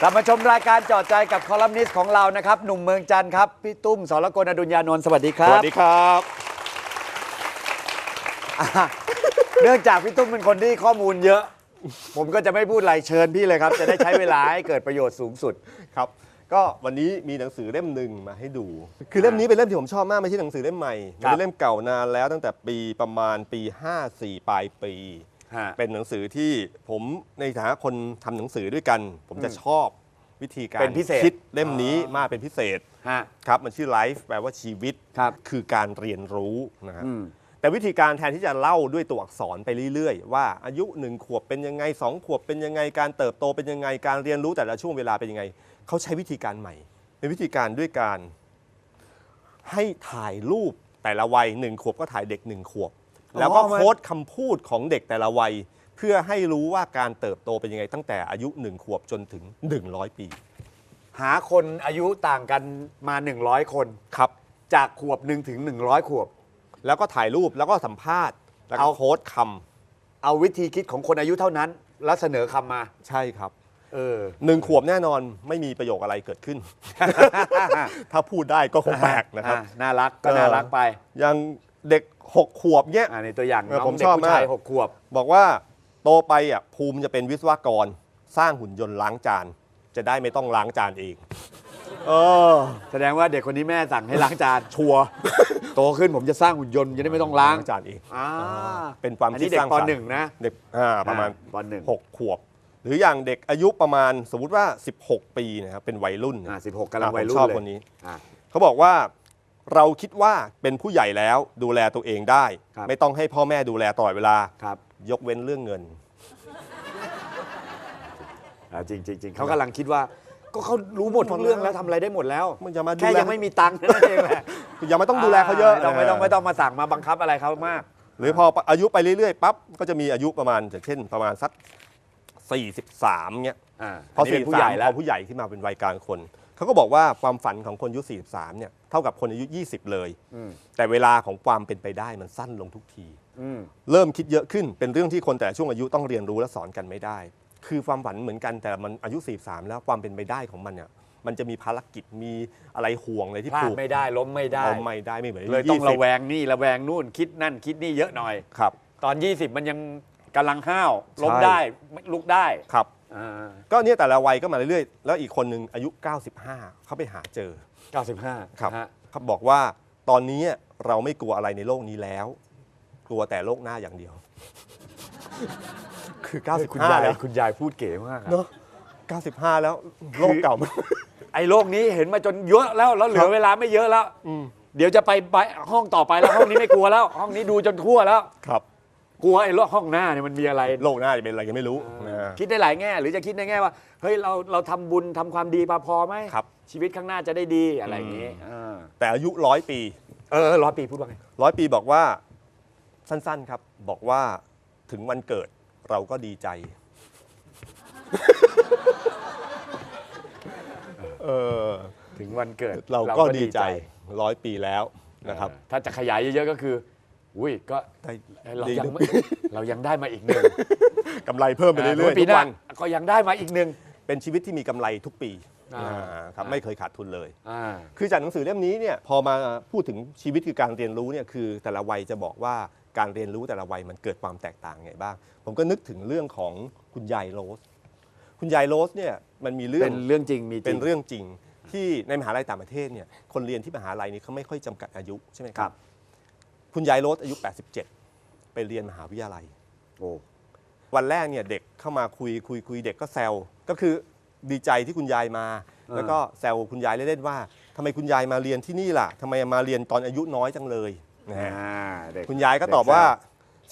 กลับมาชมรายการจอดใจกับคอลัมนิสต์ของเรานะครับ หนุ่มเมืองจันทร์ครับ พี่ตุ้มสรกลอดุญญานนท์สวัสดีคสรับวัสดีครับ อะเนื่องจากพี่ตุ้มเป็นคนที่ข้อมูลเยอะ ผมก็จะไม่พูดอะไรเชิญพี่เลยครับ จะได้ใช้เวลาให้เกิดประโยชน์สูงสุด ครับ ก็วันนี้มีหนังสือเล่มหนึ่งมาให้ดู คือเล่มนี้เป็นเล่มที่ผมชอบมากไม่ใช่หนังสือเล่มใหม่ครัมันบเป็นเล่มเก่านานแล้วตั้งแต่ปีประมาณปี 54 ปลายปี ฮะ เป็นหนังสือที่ผมในฐานะคนทำหนังสือด้วยกัน ผมจะชอบวิธีการเป็นพิเศษ คิดเล่มนี้อ๋อมากเป็นพิเศษฮะ ครับมันชื่อ life แปลว่าชีวิตครับคือการเรียนรู้นะฮะอืม แต่วิธีการแทนที่จะเล่าด้วยตัวอักษรไปเรื่อยๆ ว่าอายุหนึ่งขวบเป็นยังไงสองขวบเป็นยังไงการเติบโตเป็นยังไงการเรียนรู้แต่ละช่วงเวลาเป็นยังไง เขาใช้วิธีการใหม่ เป็นวิธีการด้วยการ ให้ถ่ายรูปแต่ละวัยหนึ่งขวบก็ถ่ายเด็กหนึ่งขวบ แล้วก็เอามาโค้ดคำพูดของเด็กแต่ละวัย เพื่อให้รู้ว่าการเติบโตเป็นยังไงตั้งแต่อายุหนึ่งขวบจนถึง 100 ปี หาคนอายุต่างกันมา 100 คน ครับ จากขวบหนึ่งถึง 100 ขวบ แล้วก็ถ่ายรูปแล้วก็สัมภาษณ์แล้วก็เอา โค้ดคำเอาวิธีคิดของคนอายุเท่านั้น แล้วเสนอคำมาใช่ครับ เออ หนึ่งขวบแน่นอนไม่มีประโยคอะไรเกิดขึ้น ถ้าพูดได้ก็คงแปลกนะครับ อ่น่ารักก็น่ารักไปอย่าง เด็ก6ขวบเนี้ย อ่าในตัวอย่างเออน้องผมเด็กชอบผู้ชายมาก หกขวบ บอกว่าโตไปอะภูมิจะเป็นวิศวกรสร้างหุ่นยนต์ล้างจาน จะได้ไม่ต้องล้างจานเอง เออ แสดงว่าเด็กคนนี้แม่สั่งให้ล้างจานชัวร์โตขึ้นผมจะสร้างหุ่นยนต์จะได้ไม่ต้องล้างจานเอง อ่าเป็นความอันคินี้ดเด็สกร้างปสรรค์ หนึ่งนะเด็กอ่าประมาณ ปหนึ่ง6ขวบ หรืออย่างเด็กอายุประมาณสมมติว่า 16 ปีนะครับเป็นวัยรุ่นอ่าสิบหกกำลังอะวัยผมรุ่นชอบเลยคนนี้ อ่าเขาบอกว่า เราคิดว่าเป็นผู้ใหญ่แล้วดูแลตัวเองได้ ครับ ไม่ต้องให้พ่อแม่ดูแลตลอดเวลา ครับยกเว้นเรื่องเงิน อ่าจริงจริงจริงเขากำลังคิดว่า ก็เขารู้หมดทุกเรื่องแล้วทำอะไรได้หมดแล้วมันจะมาดูแค่แล ยังไม่มีตังค์นั่นเองแหละอย่าไม่ต้องดูแลเขาเยอะไม่ต้องไม่ต้องไม่ต้องมาสั่งมาบังคับอะไรเขามาก หรือพออายุไปเรื่อยๆปั๊บก็จะมีอายุประมาณอย่างเช่น ประมาณสัก 43เงี้ยอ่าพออันนี้เป็นผู้ใหญ่43แล้วพอผู้ใหญ่ขึ้นมาเป็นวัยกลางคน เขาก็บอกว่าความฝันของคนอายุ 43 เนี่ยเท่ากับคนอายุ 20 เลย อืมแต่เวลาของความเป็นไปได้มันสั้นลงทุกที อืมเริ่มคิดเยอะขึ้นเป็นเรื่องที่คนแต่ละช่วงอายุต้องเรียนรู้และสอนกันไม่ได้ คือความฝันเหมือนกันแต่มันอายุ 43 แล้วความเป็นไปได้ของมันเนี่ยมันจะมีภารกิจมีอะไรห่วงอะไรที่พลาผูดกไม่ได้ล้มไม่ได้ เอาไม่ได้ไม่เหมือนอาเลยต้อง20ระแวงนี่ระแวงนู่นคิดนั่นคิดนี่เยอะหน่อยครับ ตอน 20 มันยังกำลังห้าวล้มใช่ ได้ลุกได้ ครับ อ่าก็เนี่ยแต่ละวัยก็มาเรื่อยๆ แล้วอีกคนหนึ่งอายุ 95 เขาไปหาเจอ95ครับฮะเขาบอกว่าตอนนี้เราไม่กลัวอะไรในโลกนี้แล้ว กลัวแต่โลกหน้าอย่างเดียว คือคุณยาย95แล้วคุณยายพูดเก๋มากอะเนาะ95 แล้วโลกเก่ามัน ไอ้โลกนี้เห็นมาจนเยอะแล้วแล้วเหลือเวลาไม่เยอะแล้ว อืม เดี๋ยวจะไปไปห้องต่อไปแล้วห้องนี้ไม่กลัวแล้ว ห้องนี้ดูจนทั่วแล้ว ครับ กลัวไอ้โลกห้องหน้าเนี่ยมันมีอะไร โลกหน้าจะเป็นอะไรยังไม่รู้นะคิดได้หลายแง่ หรือจะคิดในแง่ว่าเฮ้ยเราเราทำบุญทำความดีมาพอไหมครับ ชีวิตข้างหน้าจะได้ดีอะไรอย่างนี้อ่าแต่อายุร้อยปีเออร้อยปีพูดว่าไงร้อยปีบอกว่าสั้นๆครับ บอกว่าถึงวันเกิดเราก็ดีใจ เออ ถึงวันเกิดเราก็ดีใจร้อยปีแล้วนะครับ เออถ้าจะขยายเยอะๆก็คือ อุ้ยก็ได้เราดียังด้วยไม่เรายังได้มาอีกหนึ่งกำไรเพิ่มไปเรื่อยๆปีทุหกน้าวันก็ยังได้มาอีกหนึ่ง เป็นชีวิตที่มีกำไรทุกปีอ่า อ่าครับไม่เคยขาดทุนเลย อ่า คือจากหนังสือเล่มนี้เนี่ยพอมาพูดถึงชีวิตคือการเรียนรู้เนี่ยคือแต่ละวัยจะบอกว่าการเรียนรู้แต่ละวัยมันเกิดความแตกต่างไงบ้าง ผมก็นึกถึงเรื่องของคุณยายโรส คุณยายโรสเนี่ยมันมีเรื่อเป็งนเรื่องจริงมีจริงเป็นเรื่องจริงที่ในมหาลัยต่างประเทศเนี่ยคนเรียนที่มหาลัยนี้เขาไม่ค่อยจำกัดอายุใช่ไหมคครัรับ บ คุณยายโรสอายุ 87 ไปเรียนมหาวิทยาลัย โอ้วันแรกเนี่ยเด็กเข้ามาคุยคุยคุยเด็กก็แซวก็คือดีใจที่คุณยายมา แล้วก็แซวคุณยายเล่นๆว่าทำไมคุณยายมาเรียนที่นี่ล่ะทำไมมาเรียนตอนอายุน้อยจังเลยนะฮะ อ่าเด็ก คุณยายก็ตอบเด็กแซวว่า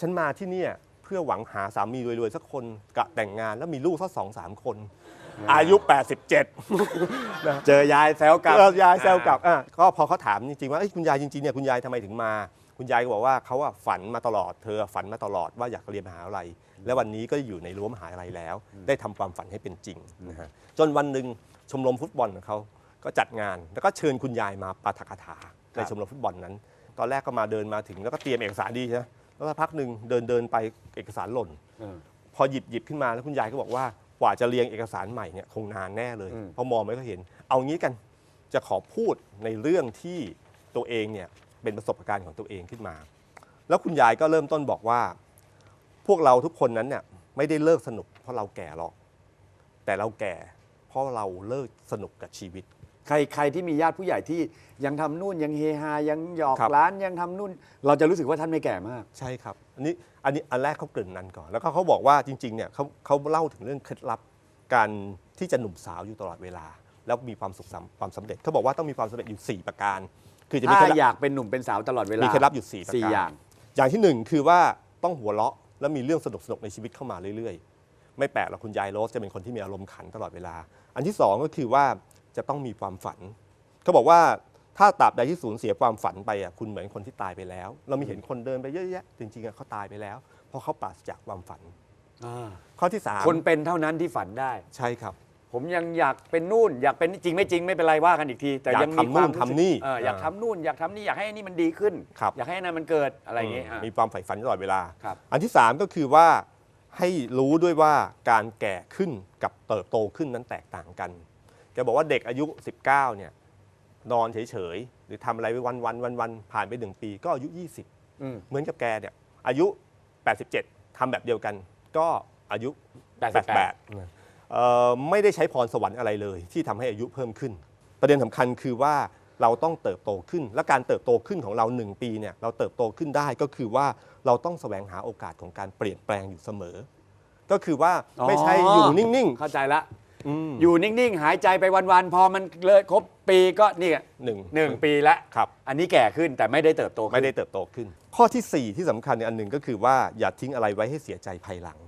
ฉันมาที่เนี่ยเพื่อหวังหาสามีรวยๆ สักคนกะแต่งงานแล้วมีลูกสักสองสามคน อายุ 87เจอยายแซวกลับ เออยายแซวกลับอะก็พอเขาถามจริงๆว่าเอ้ยคุณยายจริงๆเนี่ยคุณยายทำไมถึงมา คุณยายก็บอกว่าเขาอะฝันมาตลอด เธอฝันมาตลอดว่าอยากเรียนมหาวิทยาลัย และวันนี้ก็อยู่ในรั้วมหาวิทยาลัยแล้ว ได้ทำความฝันให้เป็นจริงนะฮะจนวันหนึ่งชมรมฟุตบอลของเขาก็จัดงาน แล้วก็เชิญคุณยายมาปาฐกถาในชมรมฟุตบอลนั้น ตอนแรกก็มาเดินมาถึงแล้วก็เตรียมเอกสารดีใช่ไหมแล้วสักพักหนึ่งเดินเดินไปเอกสารหล่นเออพอหยิบหยิบขึ้นมาแล้วคุณยายก็บอกว่ากว่าจะเรียงเอกสารใหม่เนี่ยคงนานแน่เลยอืมเพราะมองไม่ก็เห็น เอางี้กันจะขอพูดในเรื่องที่ตัวเองเนี่ย เป็นประสบการณ์ของตัวเองขึ้นมา แล้วคุณยายก็เริ่มต้นบอกว่า พวกเราทุกคนนั้นเนี่ยไม่ได้เลิกสนุกเพราะเราแก่หรอก แต่เราแก่ เพราะเราเลิกสนุกกับชีวิต ใครใครที่มีญาติผู้ใหญ่ที่ยังทำนู่นยังเฮฮายังหยอกครับ ล้านยังทำนู่น เราจะรู้สึกว่าท่านไม่แก่มาก ใช่ครับ อันนี้อันนี้อันแรกเขาเกริ่นนั้นก่อน แล้วก็เขาบอกว่าจริงๆเนี่ยเขาเขาเล่าถึงเรื่องเคล็ดลับการที่จะหนุ่มสาวอยู่ตลอดเวลา แล้วมีความสุขสำความสำเร็จเขาบอกว่าต้องมีความสำเร็จอยู่ 4 ประการ คือจะมีถ้าเคล็ดลับอยากเป็นหนุ่มเป็นสาวตลอดเวลามีมีเคล็ดลับอยู่4ประสี่การอย่าง อย่างที่หนึ่งคือว่าต้องหัวเราะแล้วมีเรื่องสนุกสนุกๆในชีวิตเข้ามาเรื่อยๆ ไม่แปลกหรอกคุณยายโรสจะเป็นคนที่มีอารมณ์ขันตลอดเวลา อันที่สองก็คือว่าจะต้องมีความฝัน เขาบอกว่าถ้าตราบใดที่สูญเสียความฝันไปอะคุณเหมือนคนที่ตายไปแล้ว เรามีเห็นคนเดินไปเยอะแยะจริงๆอะเขาตายไปแล้ว เพราะเขาปราศจากความฝันข้อที่สามคนเป็นเท่านั้นที่ฝันได้ ใช่ครับ ผมยังอยากเป็นนู่น อยากเป็นจริงไม่จริงไม่เป็นไรว่ากันอีกที แต่อยากยังมีความทำนู่นทำนี่เอออยากอ่าทำนู่นอยากทำนี่อยากให้อันนี่มันดีขึ้น ครับ อยากให้อันนั้นมันเกิดอะไรอย่างเงี้ยอะ มีความใฝ่ฝันตลอดเวลา ครับ อันที่สามก็คือว่าให้รู้ด้วยว่าการแก่ขึ้นกับเติบโตขึ้นนั้นแตกต่างกันแกบอกว่าเด็กอายุ 19เนี่ยนอนเฉยๆ หรือทำอะไรไปวันวันวันวันๆผ่านไปหนึ่งปีก็อายุ 20 อืมเหมือนกับแกเนี่ยอายุ 87ทำแบบเดียวกัน ก็อายุ 88 88เอ่อ ไม่ได้ใช้พรสวรรค์อะไรเลย ที่ทำให้อายุเพิ่มขึ้น ประเด็นสำคัญคือว่าเราต้องเติบโตขึ้น และการเติบโตขึ้นของเรา 1 ปีเนี่ยเราเติบโตขึ้นได้ก็คือว่าเราต้องแสวงหาโอกาสของการเปลี่ยนแปลงอยู่เสมอ ก็คือว่าไม่ใช่อยู่นิ่งเข้าใจละๆอืมอยู่นิ่ง ๆ หายใจไปวัน ๆ พอมันเลยครบปีก็นี่หนึ่งหนึ่งปีละครับอันนี้แก่ขึ้นแต่ไม่ได้เติบโตขึ้นไม่ได้เติบโตขึ้น ข้อทีสี่4 ที่สำคัญในอันหนึ่งก็คือว่าอย่าทิ้งอะไรไว้ให้เสียใจภายหลัง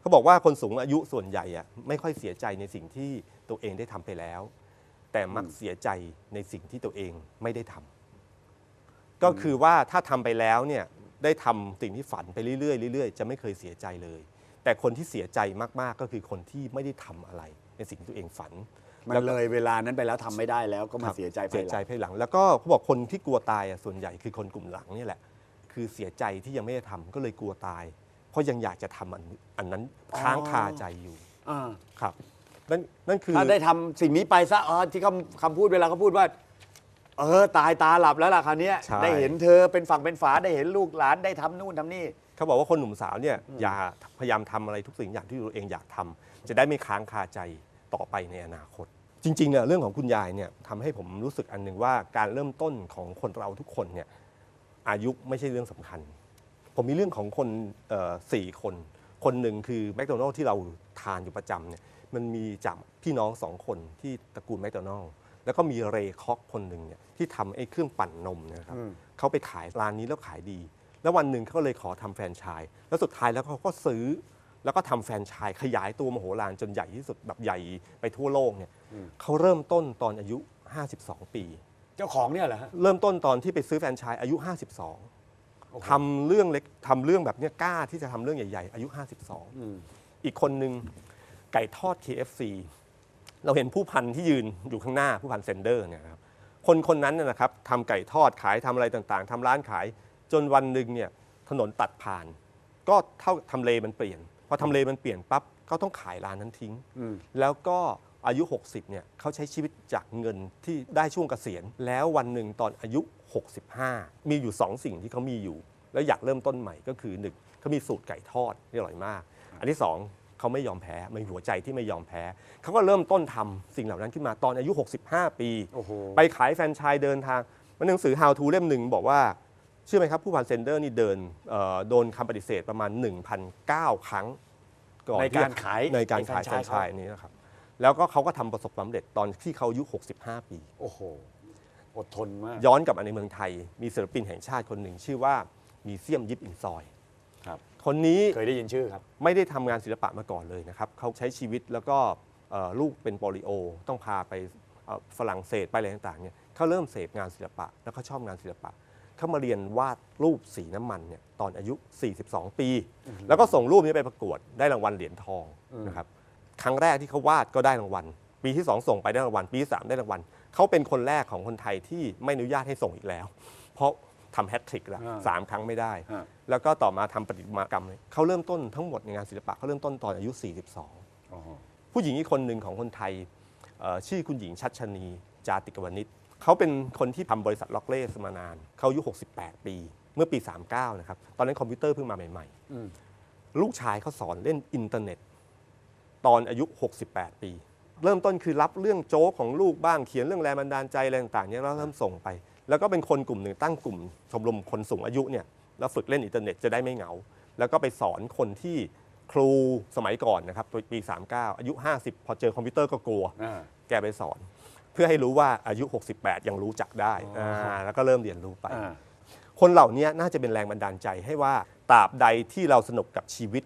เขาบอกว่าคนสูงอายุส่วนใหญ่อะไม่ค่อยเสียใจในสิ่งที่ตัวเองได้ทำไปแล้ว แต่มักเสียใจในสิ่งที่ตัวเองไม่ได้ทำก็คือว่าถ้าทำไปแล้วเนี่ยได้ทำสิ่งที่ฝันไปเรื่อยๆเรื่อยๆจะไม่เคยเสียใจเลย แต่คนที่เสียใจมากๆก็คือคนที่ไม่ได้ทำอะไร ในสิ่งที่ตัวเองฝัน มันแล้วก็เลยเวลานั้นไปแล้วทำไม่ได้แล้วก็มาครับเสียใจภาเสียยหใจลังภายหลัง แล้วก็เขาบอกคนที่กลัวตายอะส่วนใหญ่คือคนกลุ่มหลังนี่แหละ คือเสียใจที่ยังไม่ได้ทำก็เลยกลัวตาย เพราะยังอยากจะทำอันอันนั้นค้างคาใจอยู่อ่าครับนั่นนั่นคือ ถ้าได้ทำสิ่งนี้ไปซะอ๋อที่คำคำพูดเวลาเขาพูดว่า เออตายตาหลับแล้วล่ะคราวเนี้ย ใช่ ได้เห็นเธอเป็นฝั่งเป็นฝาได้เห็นลูกหลานได้ทำนู่นทำนี่ เขาบอกว่าคนหนุ่มสาวเนี่ยอย่าพยายามทำอะไรทุกสิ่งอย่างที่ตัวเองอยากทำจะได้ไม่ค้างคาใจต่อไปในอนาคต จริงๆเนี่ยเรื่องของคุณยายเนี่ยทำให้ผมรู้สึกอันหนึ่งว่าการเริ่มต้นของคนเราทุกคนเนี่ยอายุไม่ใช่เรื่องสำคัญ ผมมีเรื่องของคนเอ่อสี่คน คนหนึ่งคือแมคโดนัลล์ที่เราทานอยู่ประจำเนี่ยมันมีจากพี่น้องสองคนที่ตระกูลแมคโดนัลล์แล้วก็มีเรย์คอกคนหนึ่งเนี่ยที่ทำไอ้เครื่องปั่นนมเนะครับอืมเขาไปขายร้านนี้แล้วขายดี แล้ววันหนึ่งเขาก็เลยขอทำแฟรนไชส์แล้วสุดท้ายแล้วเขาก็ซื้อ แล้วก็ทำแฟรนไชส์ขยายตัวมโหฬารจนใหญ่ที่สุดแบบใหญ่ไปทั่วโลกเนี่ยเขาเริ่มต้นตอนอายุ 52 ปี เจ้าของเนี่ยเหรอฮะเริ่มต้นตอนที่ไปซื้อแฟรนไชส์อายุ 52 ทำเรื่องเล็กทำเรื่องแบบเนี้ยกล้าที่จะทำเรื่องใหญ่ๆ อายุ 52 อีกคนหนึ่งไก่ทอด KFC เราเห็นผู้พันที่ยืนอยู่ข้างหน้าผู้พันเซนเดอร์เนี่ยนะครับคนคนนั้นนะนะครับทำไก่ทอดขายทำอะไรต่างๆทำร้านขาย จนวันหนึ่งเนี่ยถนนตัดผ่าน ก็เท่าทำเลมันเปลี่ยนพอทำเลมันเปลี่ยนปั๊บก็ต้องขายร้านนั้นทิ้งอืมแล้วก็ อายุ 60 เนี่ยเขาใช้ชีวิตจากเงินที่ได้ช่วงเกษียณ แล้ววันหนึ่งตอนอายุ 65 มีอยู่ 2 สิ่งที่เขามีอยู่ แล้วอยากเริ่มต้นใหม่ก็คือหนึ่งเขามีสูตรไก่ทอดที่อร่อยมาก อันที่สองเขาไม่ยอมแพ้มีหัวใจที่ไม่ยอมแพ้ เขาก็เริ่มต้นทำสิ่งเหล่านั้นขึ้นมาตอนอายุ 65 ปีโอ้โหไปขายแฟรนไชส์เดินทางมันหนังสือ How to เล่มหนึ่งบอกว่าเชื่อไหมครับผู้พันเซนเดอร์นี่เดินเอ่อโดนคำปฏิเสธประมาณ 1,009 ครั้งก่อนในที่การขายในการขายไอ้แฟแฟรรนนไชไชส์ส์นี้นะครับ แล้วก็เขาก็ทำประสบความสำเร็จตอนที่เขาอายุ 65 ปี โอ้โห อดทนมาก ย้อนกลับมาในเมืองไทย มีศิลปินแห่งชาติคนหนึ่งชื่อว่ามีเซียมยิปอินซอย ครับ คนนี้เคยได้ยินชื่อครับ ไม่ได้ทำงานศิลปะมาก่อนเลยนะครับ เขาใช้ชีวิตแล้วก็เอ่อลูกเป็นโปลิโอ ต้องพาไปเอ่อฝรั่งเศสไปอะไรต่างๆเนี่ยเขาเริ่มเสพงานศิลปะ แล้วเขาชอบงานศิลปะ เขามาเรียนวาดรูปสีน้ำมันเนี่ยตอนอายุ 42 ปี แล้วก็ส่งรูปนี้ไปประกวดได้รางวัลเหรียญทองนะครับ ครั้งแรกที่เขาวาดก็ได้รางวัล ปีที่ 2 ส่งไปได้รางวัล ปีที่ 3 ได้รางวัล เขาเป็นคนแรกของคนไทยที่ไม่อนุญาตให้ส่งอีกแล้ว เพราะทำแฮตทริกแล้วอ่าสามครั้งไม่ได้ฮะแล้วก็ต่อมาทำประติมากรรมเลยเขาเริ่มต้นทั้งหมดในงานศิลปะเขาเริ่มต้นตอนอายุ 42โอ้โหผู้หญิงอีกคนหนึ่งของคนไทยเอ่อชื่อคุณหญิงชัชนีจาติกวณิชเขาเป็นคนที่ทำบริษัทล็อกเล่มานาน เขาอายุ 68 ปี เมื่อปี 39 นะครับ ตอนนั้นคอมพิวเตอร์เพิ่งมาใหม่อืมๆลูกชายเขาสอนเล่นอินเทอร์เน็ต ตอนอายุ 68 ปี เริ่มต้นคือรับเรื่องโจ๊กของลูกบ้างเขียนเรื่องแรงบันดาลใจอะไรต่างๆเนี่ยแล้วเริ่มส่งไป แล้วก็เป็นคนกลุ่มหนึ่งตั้งกลุ่มชมรมคนสูงอายุเนี่ยแล้วฝึกเล่นอินเทอร์เน็ตจะได้ไม่เหงา แล้วก็ไปสอนคนที่ครูสมัยก่อนนะครับปี 39 อายุ 50 พอเจอคอมพิวเตอร์ก็กลัวอ่าแกไปสอน เพื่อให้รู้ว่าอายุ 68 ยังรู้จักได้าแล้วก็เริ่มเรียนรู้ไปอ่าคนเหล่านี้น่าจะเป็นแรงบันดาลใจให้ว่าตราบใดที่เราสนุกกับชีวิต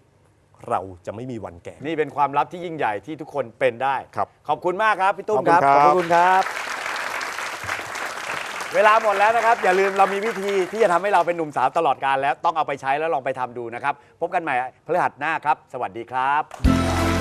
เราจะไม่มีวันแก่ นี่เป็นความลับที่ยิ่งใหญ่ที่ทุกคนเป็นได้ ครับ ขอบคุณมากครับพี่ตุ้มขอบคุณครับครับ ขอบคุณครับ เวลาหมดแล้วนะครับ อย่าลืมเรามีวิธีที่จะทำให้เราเป็นหนุ่มสาวตลอดกาลแล้วต้องเอาไปใช้แล้วลองไปทำดูนะครับ พบกันใหม่พฤหัสหน้าครับ สวัสดีครับ